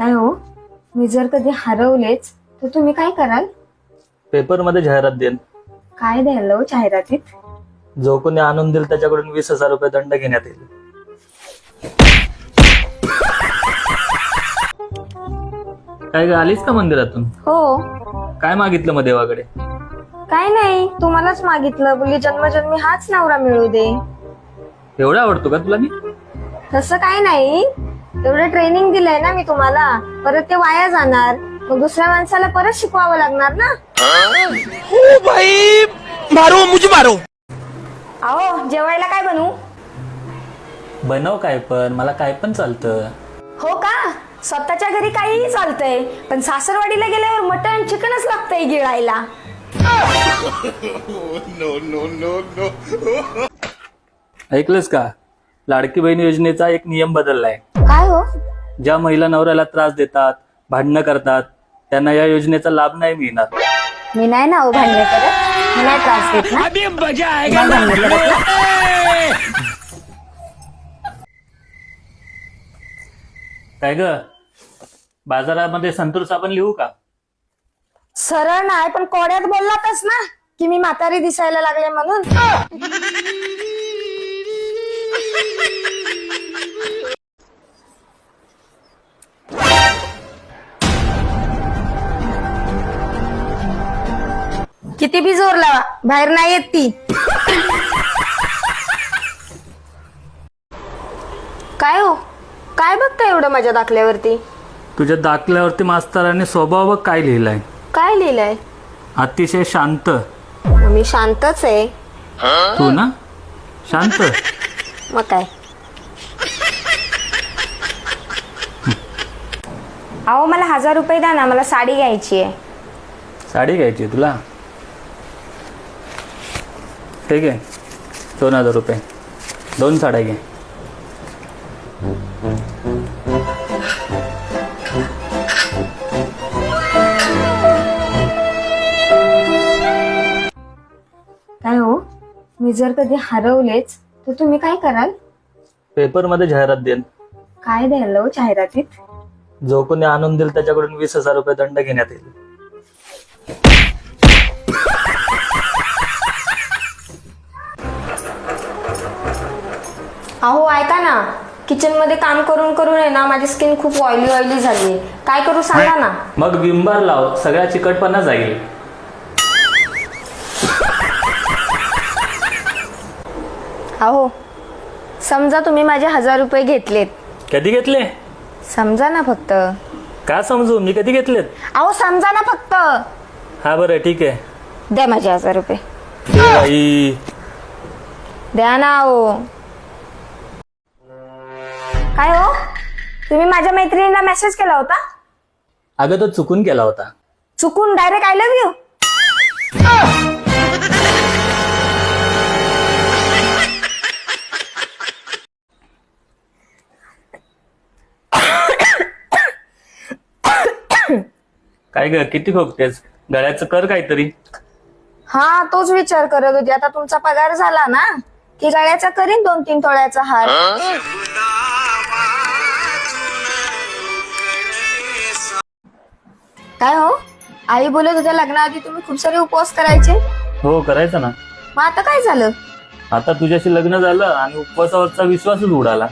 काय हो? मी जर कधी हरवलेच तर तुम्ही काय कराल? पेपरमध्ये जाहिरात देईन. काय द्यायला हो जाहिरातीत? जो कोणी आणून देईल त्याच्याकडून वीस हजार रुपये दंड घेण्यात येईल. काय ग आलीस का मंदिरातून? हो. काय मागितलं मग देवाकडे? काय नाही तुम्हालाच मागितलं. बोलली जन्मजन्मी हाच नवरा मिळू दे. एवढा आवडतो का तुला मी? तसं काय नाही. एवढं ट्रेनिंग दिलंय ना मी तुम्हाला. परत ते वाया जाणार. मग दुसऱ्या माणसाला परत शिकवावं लागणार ना? ओ भाई मारो मुझे मारो. अहो जेवायला काय बनवू? बनव काय पण मला काय पण चालतं. हो का? स्वतःच्या घरी काहीही चालतंय पण सासरवाडीला गेल्यावर मटण चिकनच लागतंय गिळायला. ऐकलंस का? लाडकी बहीण योजनेचा एक नियम बदललाय. काय हो? ज्या महिला नवऱ्याला त्रास देतात भांडणं करतात त्यांना या योजनेचा लाभ नाही मिळणार. मी नाही ना हो भांडणे करत. मी नाही त्रास देत ना. अभी मजा आएगा नाही भांडणे करत ना काय ग? बाजारामध्ये संतूर साबण लिहू का? सरळ नाही पण कोड्यात बोललातच ना की मी म्हातारी दिसायला लागले म्हणून. किती बी जोर लावा. बाहेर नाही येत ती. काय हो? काय बघता एवढं माझ्या दाखल्यावरती? तुझ्या दाखल्यावरती मास्तराने स्वभाव बघ काय लिहिलाय. काय लिहिलंय? अतिशय शांत. मी शांतच आहे. तू ना? शांत. मग काय? अहो मला हजार रुपये द्या ना मला साडी घ्यायची आहे. साडी घ्यायची तुला? ठीक आहे दोन हजार रुपये. दोन साड्या घे. काय हो? मी जर कधी हरवलेच तर तुम्ही काय कराल? पेपरमध्ये जाहिरात देईन. काय द्यायला हो जाहिरातीत? जो कोणी आणून देईल त्याच्याकडून वीस हजार रुपये दंड घेण्यात येईल. अहो ऐका ना. किचनमध्ये काम करून करून आहे ना माझी स्किन खूप ऑइली ऑइली झाली काय करू सांगा ना? मग विंबार लाव. सगळ्या चिकटपणा जाईल. अहो समजा तुम्ही माझे हजार रुपये घेतलेत. कधी घेतले? समजा ना फक्त. का समजू? मी कधी घेतलेत? अहो समजा ना फक्त. हा बरं ठीक आहे. द्या माझे हजार रुपये. बाई. द्या ना अहो. काय हो? तुम्ही माझ्या मैत्रिणीला मेसेज केला होता? अगं तो चुकून केला होता. चुकून डायरेक्ट आय लव्ह यू काय ग किती खोकतेस? गळ्याचं कर काहीतरी. हा तोच विचार करत होती. आता तुमचा पगार झाला ना की गळ्याचा करीन दोन तीन तोळ्याचा हार. काय हो? आई बोलत होत्या लग्नाआधी तुम्ही खूप सारे उपवास करायचे. हो करायचं ना. मग आता काय झालं? आता तुझ्याशी लग्न झालं आणि उपवासावरचा विश्वासच उडाला.